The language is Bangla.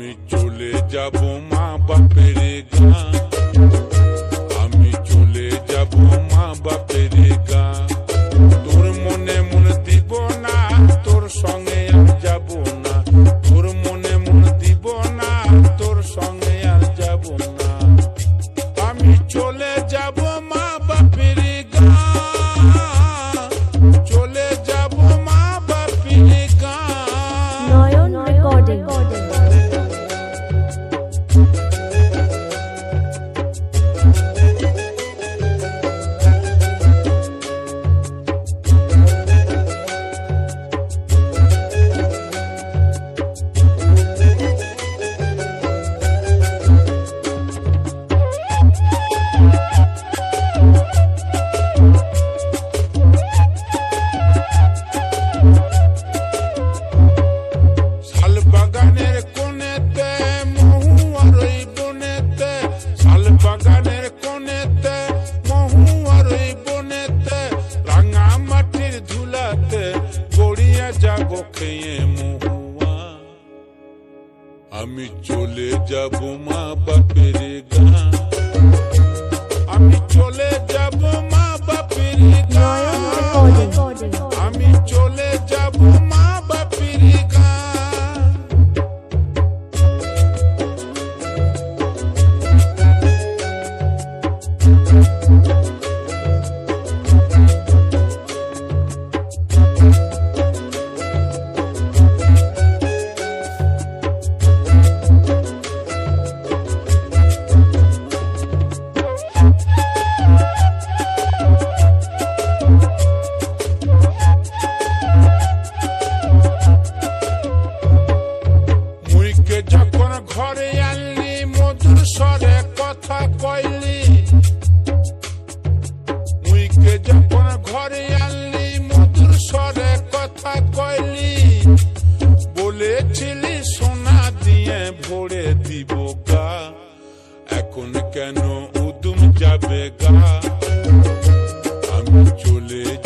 আমি চলে যাব মা বাপের গান আমি চলে যাব মা বাপের যাব মা বাপের গান আমি চলে যাব স্বরে কথা কইলি। মুইকে যখন ঘরে আনলি, মধুর স্বরে কথা কইলি। বলেছিলি, সোনা দিয়ে ভরে দিব গা। এখন কেন উদুম যাবে গা? আমি চলে